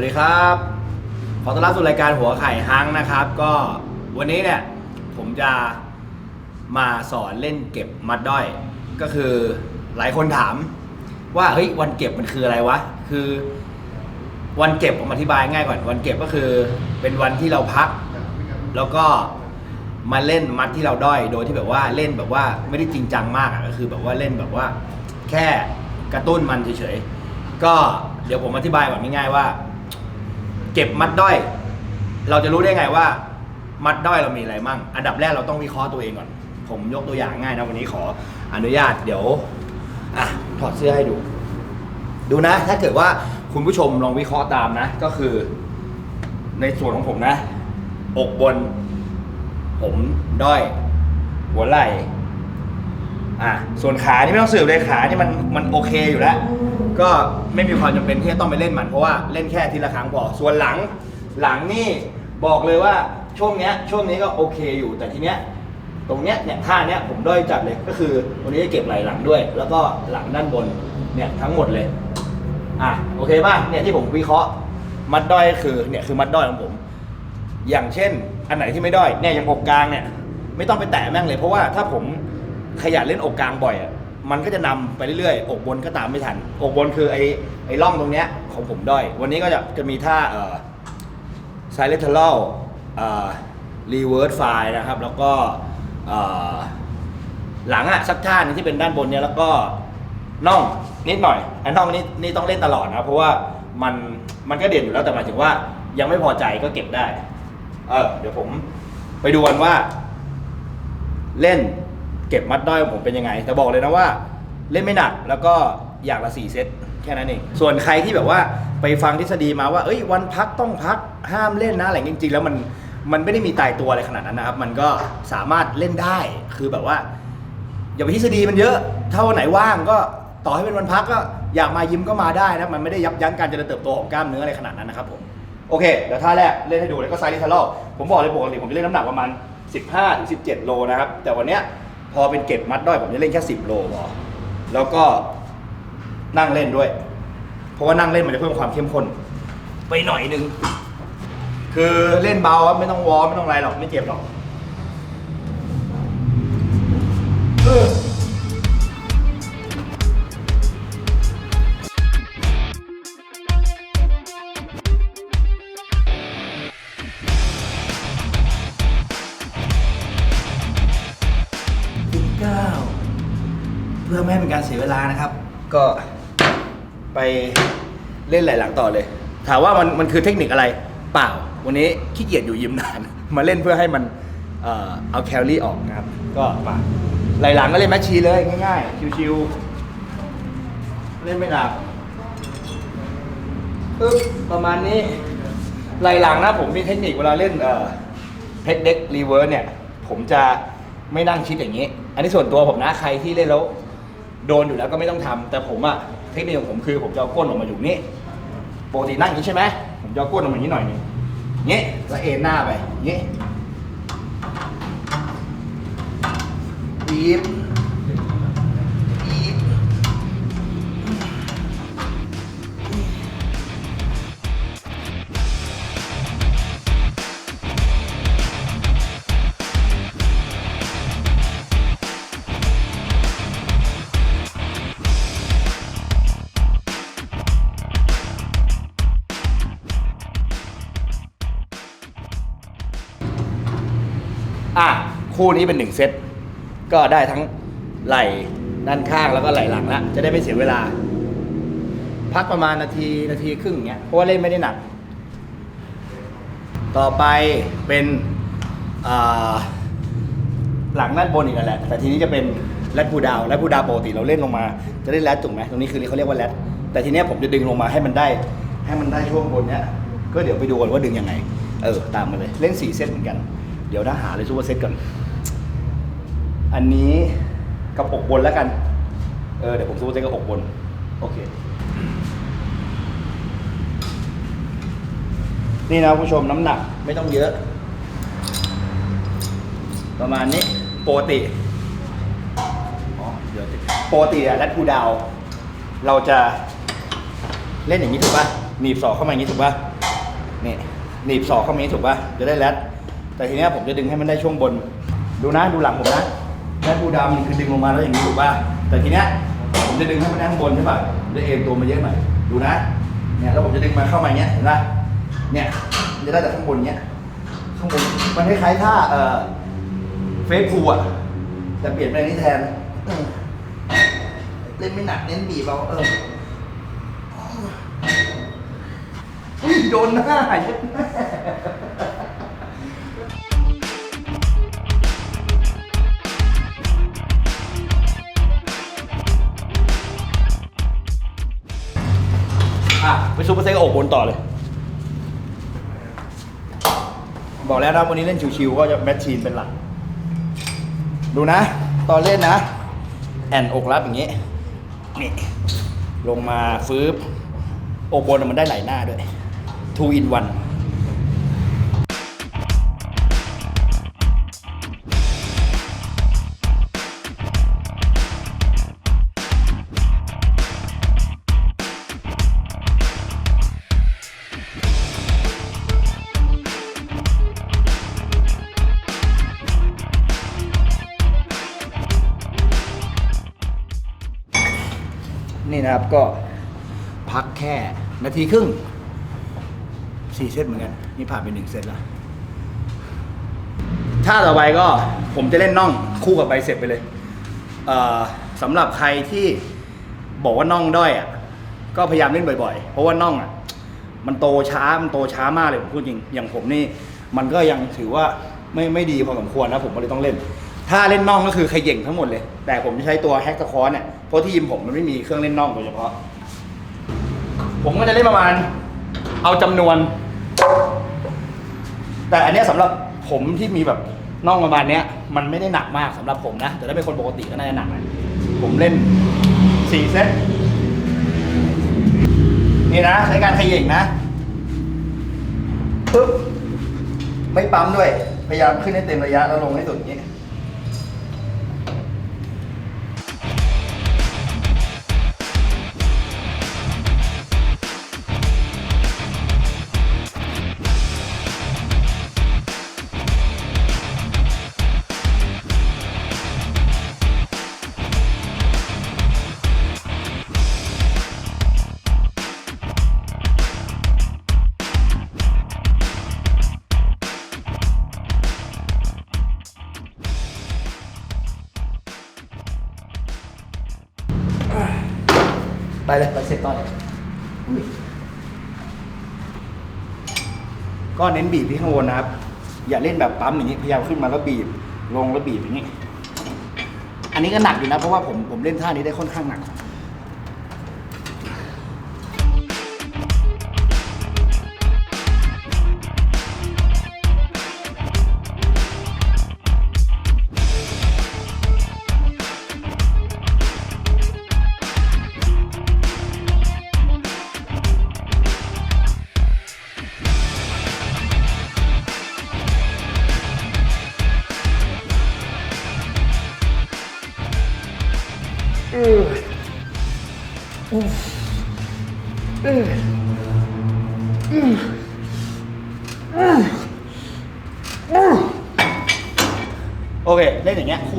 วัสดีครับ ขอต้อนรับสู่รายการหัวไข่ฮังนะครับ ก็วันนี้เนี่ยผมจะมาสอนเล่นเก็บมัดด้อย ก็คือหลายคนถาม ว่าเฮ้ยวันเก็บมันคืออะไรวะ คือ วันเก็บผมอธิบายง่ายก่อนวันเก็บก็คือ เป็นวันที่เราพัก แล้วก็มาเล่นมัดที่เราด้อย โดยที่แบบว่าเล่นแบบว่าไม่ได้จริงจังมากอะก็คือแบบว่าเล่นแบบว่า แค่กระตุ้นมันเฉยๆก็เดี๋ยวผมอธิบายแบบง่ายๆว่า เก็บมัดด้อย เราจะรู้ได้ไงว่า มัดด้อยเรามีอะไรมั่ง อันดับแรกเราต้องวิเคราะห์ตัวเองก่อน ผมยกตัวอย่างง่ายนะวันนี้ขออนุญาตเดี๋ยวอะถอดเสื้อให้ดู ดูนะ ถ้าเกิดว่าคุณผู้ชมลองวิเคราะห์ตามนะ ก็คือ ในส่วนของผมนะ อกบน ผมด้อย หัวไหล่ อะส่วนขานี่ไม่ต้องสืบเลยขานี่มันมันโอเคอยู่แล้ว ก็ไม่มีความจำเป็นที่จะต้องไปเล่นมันเพราะว่าเล่นแค่ทีละครั้งพอส่วนหลังหลังนี่บอกเลยว่าช่วงเนี้ยช่วงนี้ก็โอเคอยู่แต่ทีเนี้ยตรงเนี้ยเนี่ยท่าเนี้ยผมด้อยจัดเลยก็คือวันนี้จะเก็บไหล่หลังด้วย แล้วก็หลังด้านบนเนี่ยทั้งหมดเลยอะโอเคป่ะเนี่ยที่ผมวิเคราะห์มัดด้อยคือเนี่ยคือมัดด้อยของผม อย่างเช่น อันไหนที่ไม่ด้อยเนี่ยอย่างอกกลางเนี่ยไม่ต้องไปแตะแม่งเลยเพราะว่าถ้าผม ขยันเล่นอกกลางบ่อยอะมันก็จะนำไปเรื่อยๆ อกบนก็ตามไม่ทัน อกบนคือไอ้ไอ้ร่องตรงเนี้ยของผมด้อย วันนี้ก็จะจะมีท่าเอ่อ side lateral เอ่อ reverse fly นะครับ แล้วก็เอ่อหลังอะสักท่าหนึงที่เป็นด้านบนเนี้ยแล้วก็น่องนิดหน่อยไอ้น่องนี่นี่ต้องเล่นตลอดนะเพราะว่ามันมันก็เด่นอยู่แล้วแต่หมายถึงว่ายังไม่พอใจก็เก็บได้ เออเดี๋ยวผมไปดูกันว่า เล่น เก็บมัดด้อยของผมเป็นยังไง แต่บอกเลยนะว่าเล่นไม่หนักแล้วก็อย่างละสี่เซตแค่นั้นเอง ส่วนใครที่แบบว่าไปฟังทฤษฎีมาว่า เอ้ยวันพักต้องพักห้ามเล่นนะอะไรจริงๆ แล้วมันมันไม่ได้มีตายตัวอะไรขนาดนั้นนะครับ มันก็สามารถเล่นได้คือแบบว่า อย่าไปทฤษฎีมันเยอะถ้าวันไหนว่างก็ต่อให้เป็นวันพักก็อยากมายิมก็มาได้นะมันไม่ได้ยับยั้งการเจริญเติบโตของกล้ามเนื้ออะไรขนาดนั้นนะครับผมโอเคเดี๋ยวท่าแรกเล่นให้ดูเลยก็ไซส์ลิทาลผมบอกเลยปกติผมจะเล่นน้ำหนักประมาณ 15-17 โลนะครับแต่วันเนี้ย อเป็นเก็บมัดด้อยผมจะเล่นแค่สิบโลพอแล้วก็นั่งเล่นด้วย เพราะว่านั่งเล่นมันจะเพิ่มความเข้มข้นไปหน่อยนึง คือเล่นเบาครับไม่ต้องวอร์มไม่ต้องอะไรหรอกไม่เจ็บหรอก การเสียเวลานะครับ ก็ไปเล่นไหล่หลังต่อเลย ถามว่ามันมันคือเทคนิคอะไร เปล่า วันนี้ขี้เกียจอยู่ยิมนาน มาเล่นเพื่อให้มันเอ่อเอาแคลอรี่ออกนะครับ ก็มาไหล่หลังก็เล่นแมชชีเลยง่ายๆ ชิวๆ เล่นไม่หนักปึ๊บประมาณนี้ไหล่หลังนะผมมีเทคนิคเวลาเล่นเอ่อเพชรเด็กรีเวิร์สเนี่ย ผมจะไม่นั่งชิดอย่างนี้ อันนี้ส่วนตัวผมนะใครที่เล่นแล้ว โดนอยู่แล้วก็ไม่ต้องทำแต่ผมอะเทคนิคของผมคือผมจะเอาก้นออกมาอยู่นี่ปกตินั่งอย่างนี้ใช่ไหมผมจะเอาก้นออกมาอย่างนี้หน่อยหนึงอย่างนี้แล้วเอ็นหน้าไปอย่างนี้บีบบี อะคู่นี้เป็นหนึ่งเซตก็ได้ทั้งไหล่ด้านข้างแล้วก็ไหล่หลังละจะได้ไม่เสียเวลา พักประมาณนาทีนาทีครึ่งอย่างเงี้ยเพราะว่าเล่นไม่ได้หนัก ต่อไปเป็นหลังด้านบนอีกนั่นแหละ แต่ทีนี้จะเป็นแรดพูดาวแรดพูดาวปกติเราเล่นลงมา จะได้แรดถูกไหมตรงนี้คือเขาเรียกว่าแรดแต่ทีนี้ผมจะดึงลงมาให้มันได้ ให้มันได้ช่วงบนเนี้ยก็เดี๋ยวไปดูกันว่าดึงยังไง เออ ตามมาเลย เล่นสี่เซตเหมือนกัน เดี๋ยวถ้าหาเลยซูเปอร์เซตก่อน อันนี้กับอกบนแล้วกัน เออเดี๋ยวผมซูเปอร์เซตกับอกบน โอเค นี่นะผู้ชมน้ำหนักไม่ต้องเยอะ ประมาณนี้ปกติอ๋อเดี๋ยวติดปกติอะแรดพูดาว เราจะเล่นอย่างนี้ถูกป่ะหนีบศอกเข้ามาอย่างนี้ถูกป่ะนี่หนีบศอกเข้ามาอย่างนี้ถูกป่ะจะได้แรด แต่ทีเนี้ยผมจะดึงให้มันได้ช่วงบน ดูนะดูหลังผมนะแรดบูดำคือดึงลงมาแล้วอย่างนี้ถูกป่ะแต่ทีเนี้ยผมจะดึงให้มันได้ข้างบนใช่ป่ะจะเอ็นตัวมาเยอะหน่อยดูนะเนี่ยแล้วผมจะดึงมาเข้ามาอย่างเงี้ยเห็นป่ะเนี่ยมันจะได้จากข้างบนเงี้ยข้างบนมันคล้ายๆท่าเอ่อเฟซพูลอะแต่เปลี่ยนเป็นนี้แทนเล่นไม่หนักเน้นบีบเอาเอออุ๊ยโดนหน้าเย็ด ไปซูเปอร์เซ็กโอกบนต่อเลย บอกแล้วนะวันนี้เล่นชิวๆก็จะแมชชีนเป็นหลัก ดูนะ ตอนเล่นนะ แอนอกรับอย่างนี้ นี่ ลงมาฟื้บอกบนมันได้ไหลหน้าด้วย two in one นี่ นะครับ ก็พักแค่นาทีครึ่งสี่เซตเหมือนกัน นี่ผ่านไปหนึ่งเซตแล้วถ้าต่อไปก็ผมจะเล่นน่องคู่กับไบเซ็ปไปเลยเสำหรับใครที่บอกว่าน่องด้อยอะก็พยายามเล่นบ่อยๆ เพราะว่าน่องอะมันโตช้ามันโตช้ามากเลยผมพูดจริง อย่างผมนี่ มันก็ยังถือว่าไม่ไม่ดีพอสมควรนะผมก็เลยต้องเล่น ถ้าเล่นน่องก็คือขย่งทั้งหมดเลย แต่ผมจะใช้ตัวแฮกตะคอเนี่ยเพราะที่ยิมผมมันไม่มีเครื่องเล่นน่องโดยเฉพาะ ผมก็จะเล่นประมาณ เอาจำนวน แต่อันเนี้ยสำหรับผมที่มีแบบน่องประมาณเนี้ย มันไม่ได้หนักมากสำหรับผมนะ แต่ถ้าเป็นคนปกติก็น่าจะหนักนะผมเล่นสี่เซตนี่นะใช้การขย่งนะปึ๊บไม่ปั๊มด้วย พยายามขึ้นให้เต็มระยะแล้วลงให้สุดอย่างนี้ ไปเลยไปเสร็จก่อนก็เน้นบีบที่ข้างบนนะครับ อย่าเล่นแบบปั๊มอย่างนี้พยายามขึ้นมาแล้วบีบ ลงแล้วบีบอย่างนี้ อันนี้ก็หนักอยู่นะเพราะว่าผมผมเล่นท่านี้ได้ค่อนข้างหนัก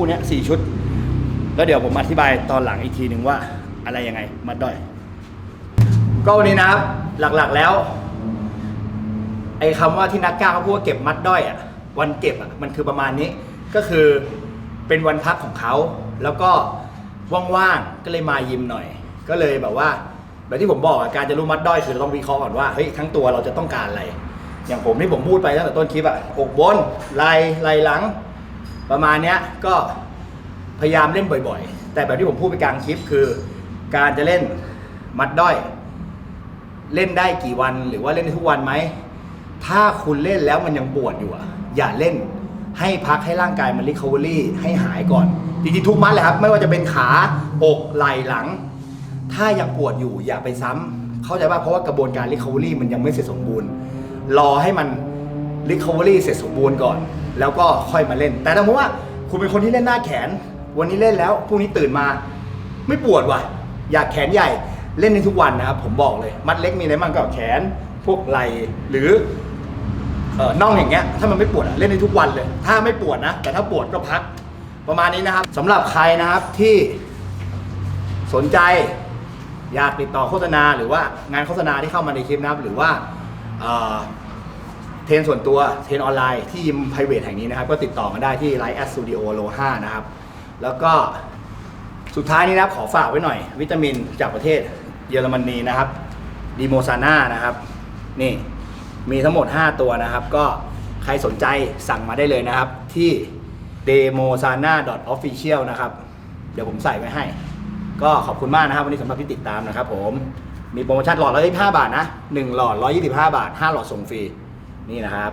คู่เนี้ยสี่ชุด แล้วเดี๋ยวผมอธิบายตอนหลังอีกทีหนึ่งว่าอะไรยังไงมัดด้อย ก็วันนี้นะครับหลักๆแล้ว ไอ้คำว่าที่นักกล้าเขาพูดว่าเก็บมัดด้อยอะวันเก็บอะมันคือประมาณนี้ก็คือเป็นวันพักของเขาแล้วก็ว่างๆก็เลยมายิมหน่อย ก็เลยแบบว่า แบบที่ผมบอกอะการจะรู้มัดด้อยคือเราต้องวิเคราะห์ก่อนว่าเฮ้ยทั้งตัวเราจะต้องการอะไร อย่างผมที่ผมพูดไปตั้งแต่ต้นคลิปอะอกบนไหลไหลหลัง ประมาณเนี้ยก็พยายามเล่นบ่อยๆ แต่แบบที่ผมพูดไปกลางคลิปคือ การจะเล่นมัดด้อย เล่นได้กี่วันหรือว่าเล่นได้ทุกวันไหม ถ้าคุณเล่นแล้วมันยังปวดอยู่อะอย่าเล่นให้พักให้ร่างกายมันรีค o เวอรี่ให้หายก่อน จริงๆทุกมัดเลยครับ ไม่ว่าจะเป็นขาอกไหล่หลัง ถ้ายังปวดอยู่อย่าไปซ้ำเข้าใจป่ะเพราะว่ากระบวนการรีค o เวอรี่มันยังไม่เสร็จสมบูรณ์ รอให้มันรีค o เวอรี่เสร็จสมบูรณ์ก่อน แล้วก็ค่อยมาเล่น แต่ถ้าสมมติว่าคุณเป็นคนที่เล่นหน้าแขน วันนี้เล่นแล้วพรุ่งนี้ตื่นมา ไม่ปวดว่ะ อยากแขนใหญ่เล่นได้ทุกวันนะครับผมบอกเลย มัดเล็กมีอะไรบ้างก็แขน พวกไหล่หรือเออน่องอย่างเงี้ยถ้ามันไม่ปวดอะเล่นได้ทุกวันเลย ถ้าไม่ปวดนะ แต่ถ้าปวดก็พักประมาณนี้นะครับสำหรับใครนะครับที่สนใจอยากติดต่อโฆษณา หรือว่างานโฆษณาที่เข้ามาในคลิปนะครับ หรือว่าเอ่อ ทรนส่วนตัวเทรนออนไลน์ที่ยิมไพรเวทแห่งนี้นะครับ ก็ติดต่อมาได้ที่ Line at Studio Low 5นะครับ แล้วก็สุดท้ายนี้นะครับขอฝากไว้หน่อย วิตามินจากประเทศเยอรมนีนะครับดีโมซาน่านะครับ นี่มีทั้งหมด 5 ตัวนะครับ ก็ใครสนใจสั่งมาได้เลยนะครับ ที่ demosana official นะครับ เดี๋ยวผมใส่ไว้ให้ ก็ขอบคุณมากนะครับ วันนี้สำหรับที่ติดตามนะครับผมมีโปรโมชั่นหลอดละ25 บาทนะ 1 หลอด 125 บาท 5 หลอดส่งฟรี นี่นะครับ